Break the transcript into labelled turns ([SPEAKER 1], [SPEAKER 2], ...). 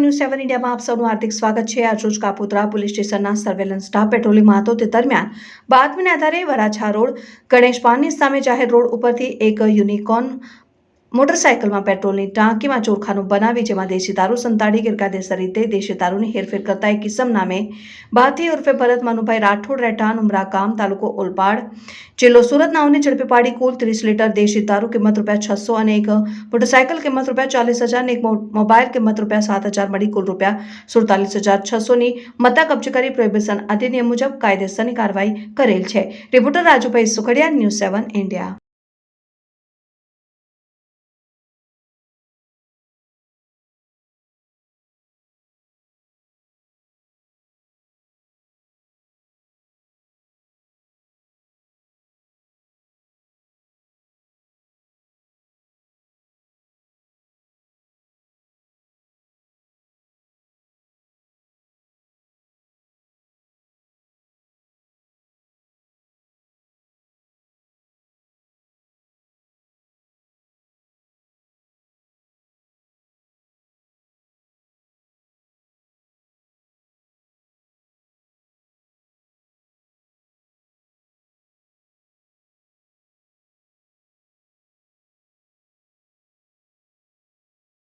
[SPEAKER 1] News સેવન ઇન્ડિયામાં આપ સૌનું હાર્દિક સ્વાગત છે. આજ રોજ કાપોદ્રા પોલીસ સ્ટેશનના સર્વેલન્સ સ્ટાફ પેટ્રોલિંગમાં હતો. તે દરમિયાન બાતમીના આધારે વરાછા રોડ, ગણેશ પાનની સામે જાહેર રોડ ઉપરથી એક યુનિકોર્ન મોટરસાયકલમાં પેટ્રોલની ટાંકીમાં ચોરખાનું બનાવી જેમાં દેશી દારૂ સંતાડી, ગેરકાયદેસર રીતે દેશી દારૂની હેરફેર કરતા એક કિસમ નામે ભારતીય ઉર્ફે ભરત માનુભાઈ રાઠોડ રહેઠાણ, ઉમરા તાલુકો ઓલપાડ. જિલ્લો સુરતનાઓને ઝડપી પાડી કુલ ત્રીસ લીટર દેશી દારૂ કિંમત રૂપિયા છસો અને એક મોટરસાયકલ કિંમત રૂપિયા ચાલીસ હજાર અને એક મોબાઈલ કિંમત રૂપિયા સાત હજાર મળી કુલ રૂપિયા સુડતાલીસ હજાર છસોની મત્તા કબજે કરી પ્રોહિબિશન અધિનિયમ મુજબ કાયદેસરની કાર્યવાહી કરેલ છે. Reporter Rajubhai Sukhadiya, news seven, India.